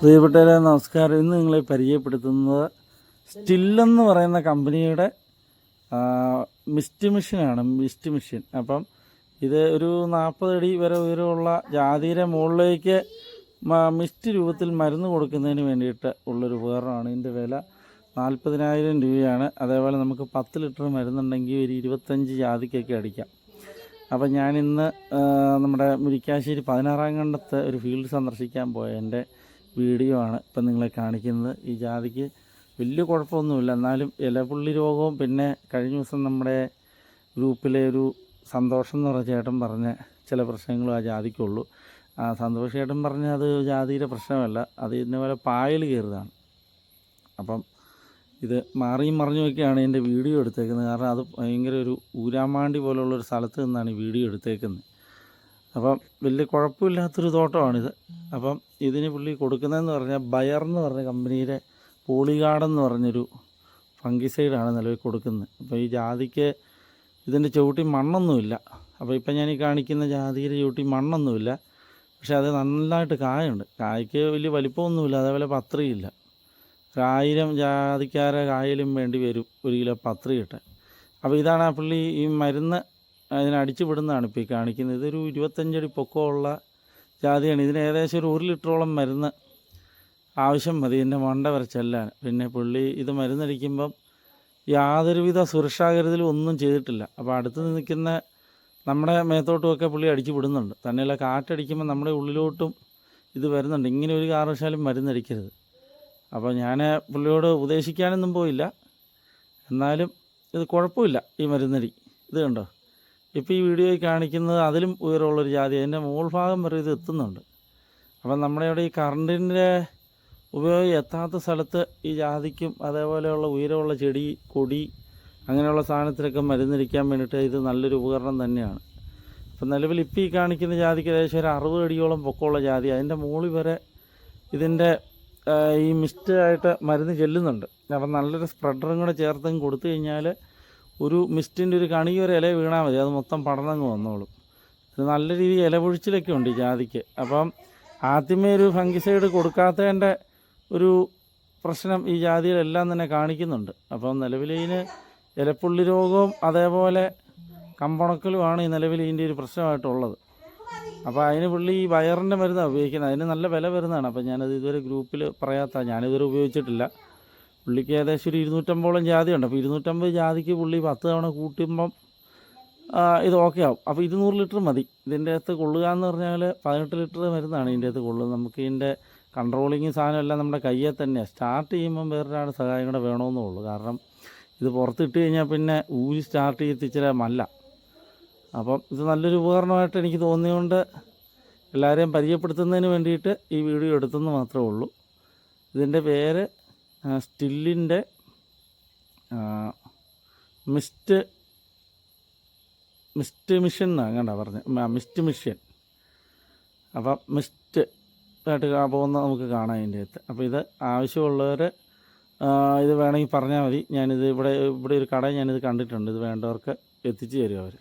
പ്രിയപ്പെട്ടവരെ നമസ്കാരം. ഇന്ന് നിങ്ങളെ പരിചയപ്പെടുത്തുന്നത് സ്റ്റില്ലെന്ന് പറയുന്ന കമ്പനിയുടെ മിസ്റ്റ് മെഷീനാണ്. Mist machine. അപ്പം ഇത് ഒരു നാൽപ്പത് അടി വരെ ഉയരമുള്ള ജാതിയുടെ മുകളിലേക്ക് മിസ്റ്റ് രൂപത്തിൽ മരുന്ന് കൊടുക്കുന്നതിന് വേണ്ടിയിട്ട് ഉള്ളൊരു ഉപകരണമാണ്. ഇതിന്റെ വില നാൽപ്പതിനായിരം രൂപയാണ്. അതേപോലെ നമുക്ക് പത്ത് ലിറ്റർ മരുന്നുണ്ടെങ്കിൽ ഒരു ഇരുപത്തഞ്ച് ജാതിക്കൊക്കെ അടിക്കാം. അപ്പം ഞാനിന്ന് നമ്മുടെ മുരിക്കാശ്ശേരി പതിനാറാം കണ്ടത്ത് ഒരു ഫീൽഡ് സന്ദർശിക്കാൻ പോയ എന്റെ വീഡിയോ ആണ് ഇപ്പം നിങ്ങളെ കാണിക്കുന്നത്. ഈ ജാതിക്ക് വലിയ കുഴപ്പമൊന്നുമില്ല. എന്നാലും ഇലപുള്ളി രോഗവും പിന്നെ കഴിഞ്ഞ ദിവസം നമ്മുടെ ഗ്രൂപ്പിലെ ഒരു സന്തോഷം എന്ന് പറഞ്ഞ ചേട്ടൻ പറഞ്ഞ ചില പ്രശ്നങ്ങളും ആ ജാതിക്കുള്ളൂ. ആ സന്തോഷ് ചേട്ടൻ പറഞ്ഞ അത് ജാതിയുടെ പ്രശ്നമല്ല. അത് പോലെ പായൽ കയറുന്നതാണ് അപ്പം ഇത് മാറിയും മറിഞ്ഞുമൊക്കെയാണ് എന്റെ വീഡിയോ എടുത്തേക്കുന്നത്. കാരണം അത് ഭയങ്കര ഒരു ഊരാമാണ്ടി പോലുള്ളൊരു സ്ഥലത്ത് നിന്നാണ് ഈ വീഡിയോ എടുത്തേക്കുന്നത്. അപ്പം വലിയ കുഴപ്പമില്ലാത്തൊരു തോട്ടമാണിത്. അപ്പം ഇതിന് പുള്ളി കൊടുക്കുന്നതെന്ന് പറഞ്ഞാൽ ബയർ എന്ന് പറഞ്ഞ കമ്പനിയിലെ പോളിഗാർഡ് എന്ന് പറഞ്ഞൊരു ഫംഗിസൈഡാണ് നിലവിൽ കൊടുക്കുന്നത്. അപ്പോൾ ഈ ജാതിക്ക് ഇതിന്റെ ചുവട്ടി മണ്ണൊന്നുമില്ല. അപ്പോൾ ഇപ്പം ഞാൻ ഈ കാണിക്കുന്ന ജാതിയുടെ ചുവട്ടി മണ്ണൊന്നുമില്ല. പക്ഷെ അത് നന്നായിട്ട് കായുണ്ട്. കായ്ക്ക് വലിയ വലിപ്പമൊന്നുമില്ല. അതേപോലെ പത്രിയില്ല. ഒരായിരം ജാതിക്കാരെ കായലും വേണ്ടി വരും ഒരു കിലോ പത്രി കിട്ടാൻ. അപ്പോൾ ഇതാണ് ആ പുള്ളി ഈ മരുന്ന് അതിനടിച്ചു വിടുന്നതാണ് ഇപ്പോൾ ഈ കാണിക്കുന്നത്. ഇതൊരു ഇരുപത്തഞ്ചടി പൊക്കമുള്ള ജാതിയാണ്. ഇതിന് ഏകദേശം ഒരു ഒരു ലിറ്ററോളം മരുന്ന് ആവശ്യം മതി. ഇതിന്റെ മണ്ട വരെ പിന്നെ പുള്ളി ഇത് മരുന്നടിക്കുമ്പം യാതൊരുവിധ സുരക്ഷാ കരുതലും ഒന്നും ചെയ്തിട്ടില്ല. അപ്പോൾ അടുത്ത് നിൽക്കുന്ന നമ്മുടെ മേത്തോട്ടുമൊക്കെ പുള്ളി അടിച്ചു വിടുന്നുണ്ട്. തന്നെയല്ല കാറ്റടിക്കുമ്പോൾ നമ്മുടെ ഉള്ളിലോട്ടും ഇത് വരുന്നുണ്ട്. ഇങ്ങനെ ഒരു കാരണവശാലും മരുന്നടിക്കരുത്. അപ്പോൾ ഞാൻ പുള്ളിയോട് ഉപദേശിക്കാനൊന്നും പോയില്ല. എന്നാലും ഇത് കുഴപ്പമില്ല ഈ മരുന്നടി. ഇത് കണ്ടോ? ഇപ്പോൾ ഈ വീഡിയോയിൽ കാണിക്കുന്നത് അതിലും ഉയരമുള്ളൊരു ജാതി അതിന്റെ ഭാഗം വരെ ഇത് എത്തുന്നുണ്ട്. അപ്പം നമ്മുടെ ഇവിടെ ഈ കറണ്ടിന്റെ ഉപയോഗം എത്താത്ത സ്ഥലത്ത് ഈ ജാതിക്കും അതേപോലെയുള്ള ഉയരമുള്ള ചെടി കൊടി അങ്ങനെയുള്ള സാധനത്തിനൊക്കെ മരുന്നിരിക്കാൻ വേണ്ടിയിട്ട് ഇത് നല്ലൊരു ഉപകരണം തന്നെയാണ്. അപ്പം നിലവിൽ ഇപ്പോൾ ഈ കാണിക്കുന്ന ജാതിക്ക് ഏകദേശം ഒരു അറുപത് അടിയോളം പൊക്കമുള്ള ജാതി അതിന്റെ മുകളിൽ വരെ ഇതിന്റെ ഈ മിസ്റ്റായിട്ട് മരുന്ന് ചെല്ലുന്നുണ്ട്. അപ്പം നല്ലൊരു സ്പ്രെഡറും കൂടെ ചേർത്തും കൊടുത്തു കഴിഞ്ഞാൽ ഒരു മിസ്റ്റിന്റെ ഒരു കണി ഒരു ഇല വീണാൽ മതി. അത് മൊത്തം പടർന്നങ്ങ് വന്നോളും. നല്ല രീതിയിൽ ഇല പൊഴിച്ചിലൊക്കെ ഉണ്ട് ഈ ജാതിക്ക്. അപ്പം ആദ്യമേ ഒരു ഫംഗിസൈഡ് കൊടുക്കാത്തതിന്റെ ഒരു പ്രശ്നം ഈ ജാതിയിലെല്ലാം തന്നെ കാണിക്കുന്നുണ്ട്. അപ്പം നിലവിൽ ഇതിന് ഇലപ്പുള്ളി രോഗവും അതേപോലെ കമ്പണക്കലുമാണ് ഈ നിലവിൽ ഇതിന്റെ ഒരു പ്രശ്നമായിട്ടുള്ളത്. അപ്പോൾ അതിന് പുള്ളി ഈ വയറിന്റെ മരുന്നാണ് ഉപയോഗിക്കുന്നത്. അതിന് നല്ല വില വരുന്നതാണ്. അപ്പം ഞാനത് ഇതുവരെ ഗ്രൂപ്പിൽ പറയാത്ത ഞാനിതുവരെ ഉപയോഗിച്ചിട്ടില്ല. പുള്ളിക്ക് ഏകദേശം ഒരു ഇരുന്നൂറ്റമ്പതോളം ജാതി ഉണ്ട് അപ്പോൾ ഇരുന്നൂറ്റമ്പത് ജാതിക്ക് പുള്ളി പത്ത് തവണ കൂട്ടുമ്പം ഇത് ഓക്കെ ആവും. അപ്പോൾ ഇരുന്നൂറ് ലിറ്റർ മതി. ഇതിന്റെ അകത്ത് കൊള്ളുക എന്ന് പറഞ്ഞാൽ പതിനെട്ട് ലിറ്റർ മരുന്നാണ് ഇതിന്റെ അകത്ത് കൊള്ളുക. നമുക്ക് ഇതിന്റെ കൺട്രോളിങ് സാധനം എല്ലാം നമ്മുടെ കയ്യിൽ തന്നെയാണ് സ്റ്റാർട്ട് ചെയ്യുമ്പം വേറൊരാളുടെ സഹായം കൂടെ വേണമെന്നേ ഉള്ളൂ. കാരണം ഇത് പുറത്തിട്ട് കഴിഞ്ഞാൽ പിന്നെ ഊരി സ്റ്റാർട്ട് ചെയ്യത്തിച്ചിര മല്ല. അപ്പം ഇത് നല്ലൊരു ഉപകരണമായിട്ട് എനിക്ക് തോന്നിയതുകൊണ്ട് എല്ലാവരെയും പരിചയപ്പെടുത്തുന്നതിന് വേണ്ടിയിട്ട് ഈ വീഡിയോ എടുത്തെന്ന് മാത്രമേ ഉള്ളൂ. ഇതിന്റെ പേര് സ്റ്റില്ലിന്റെ മിസ്റ്റ് മിസ്റ്റ് മിഷൻ എന്നാണ് കണ്ട പറഞ്ഞത് മിസ്റ്റ് മിഷൻ അപ്പം മിസ്റ്റ് ആയിട്ട് പോകുന്ന നമുക്ക് കാണാം അതിന്റെ അകത്ത്. അപ്പോൾ ഇത് ആവശ്യമുള്ളവർ ഇത് വേണമെങ്കിൽ പറഞ്ഞാൽ മതി. ഞാനിത് ഇവിടെ ഇവിടെ ഒരു കട ഞാനിത് കണ്ടിട്ടുണ്ട്. ഇത് വേണ്ടവർക്ക് എത്തിച്ചു തരും അവർ